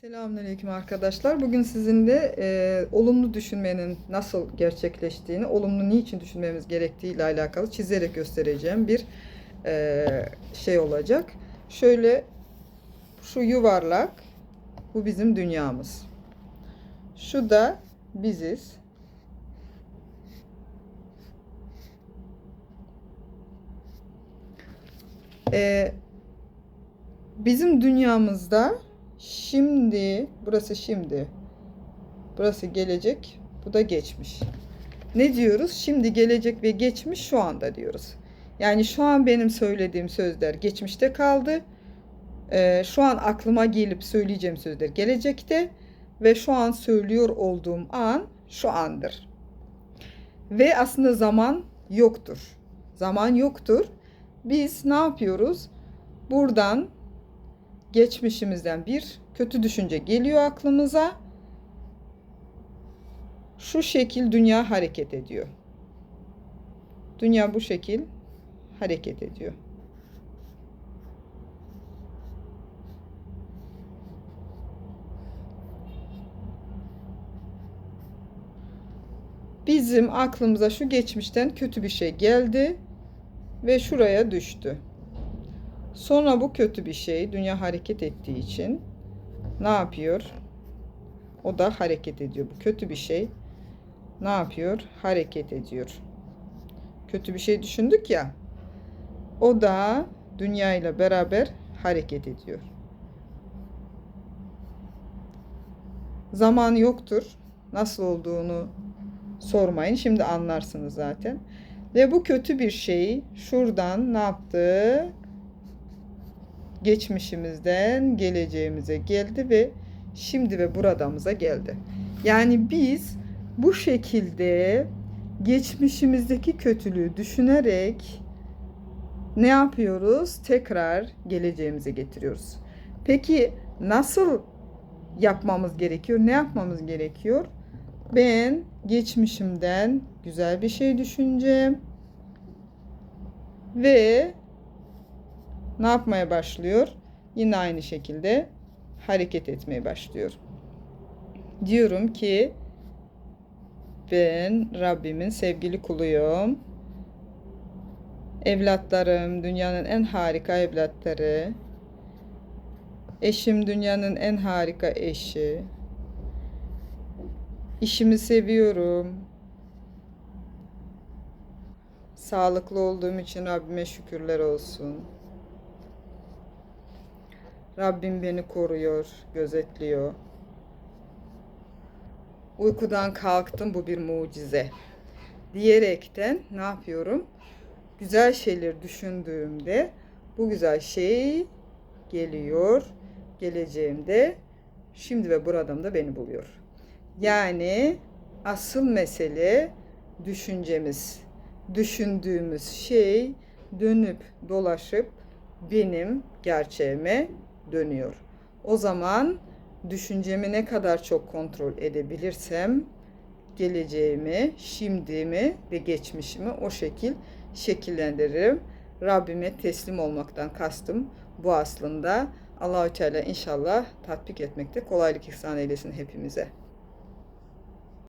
Selamünaleyküm arkadaşlar. Bugün sizinle e, olumlu düşünmenin nasıl gerçekleştiğini, olumlu niçin düşünmemiz gerektiği ile alakalı çizerek göstereceğim bir e, şey olacak. Şöyle şu yuvarlak, bu bizim dünyamız. Şu da biziz. E, bizim dünyamızda Şimdi, burası şimdi. Burası gelecek, bu da geçmiş. Ne diyoruz? Şimdi, gelecek ve geçmiş şu anda diyoruz. Yani şu an benim söylediğim sözler geçmişte kaldı. Ee, şu an aklıma gelip söyleyeceğim sözler gelecekte ve şu an söylüyor olduğum an şu andır. Ve aslında zaman yoktur. Zaman yoktur. Biz ne yapıyoruz? Buradan geçmişimizden bir kötü düşünce geliyor aklımıza. Şu şekil dünya hareket ediyor. Dünya bu şekil hareket ediyor. Bizim aklımıza şu geçmişten kötü bir şey geldi ve şuraya düştü. Sonra bu kötü bir şey dünya hareket ettiği için ne yapıyor? O da hareket ediyor. Bu kötü bir şey ne yapıyor? Hareket ediyor. Kötü bir şey düşündük ya. O da dünya ile beraber hareket ediyor. Zaman yoktur. Nasıl olduğunu sormayın. Şimdi anlarsınız zaten. Ve bu kötü bir şey şuradan ne yaptı? Geçmişimizden geleceğimize geldi ve şimdi ve buradamıza geldi. Yani biz bu şekilde geçmişimizdeki kötülüğü düşünerek ne yapıyoruz? Tekrar geleceğimize getiriyoruz. Peki nasıl yapmamız gerekiyor? Ne yapmamız gerekiyor? Ben geçmişimden güzel bir şey düşüneceğim ve ne yapmaya başlıyor? Yine aynı şekilde hareket etmeye başlıyor. Diyorum ki ben Rabbimin sevgili kuluyum. Evlatlarım dünyanın en harika evlatları. Eşim dünyanın en harika eşi. İşimi seviyorum. Sağlıklı olduğum için Rabbime şükürler olsun. Rabbim beni koruyor, gözetliyor. Uykudan kalktım bu bir mucize. Diyerekten ne yapıyorum? Güzel şeyler düşündüğümde bu güzel şey geliyor. Geleceğimde şimdi ve buradan da beni buluyor. Yani asıl mesele düşüncemiz. Düşündüğümüz şey dönüp dolaşıp benim gerçeğime dönüyor. O zaman düşüncemi ne kadar çok kontrol edebilirsem geleceğimi, şimdimi ve geçmişimi o şekil şekillendiririm. Rabbime teslim olmaktan kastım bu aslında. Allahü Teala inşallah tatbik etmekte kolaylık ihsan eylesin hepimize.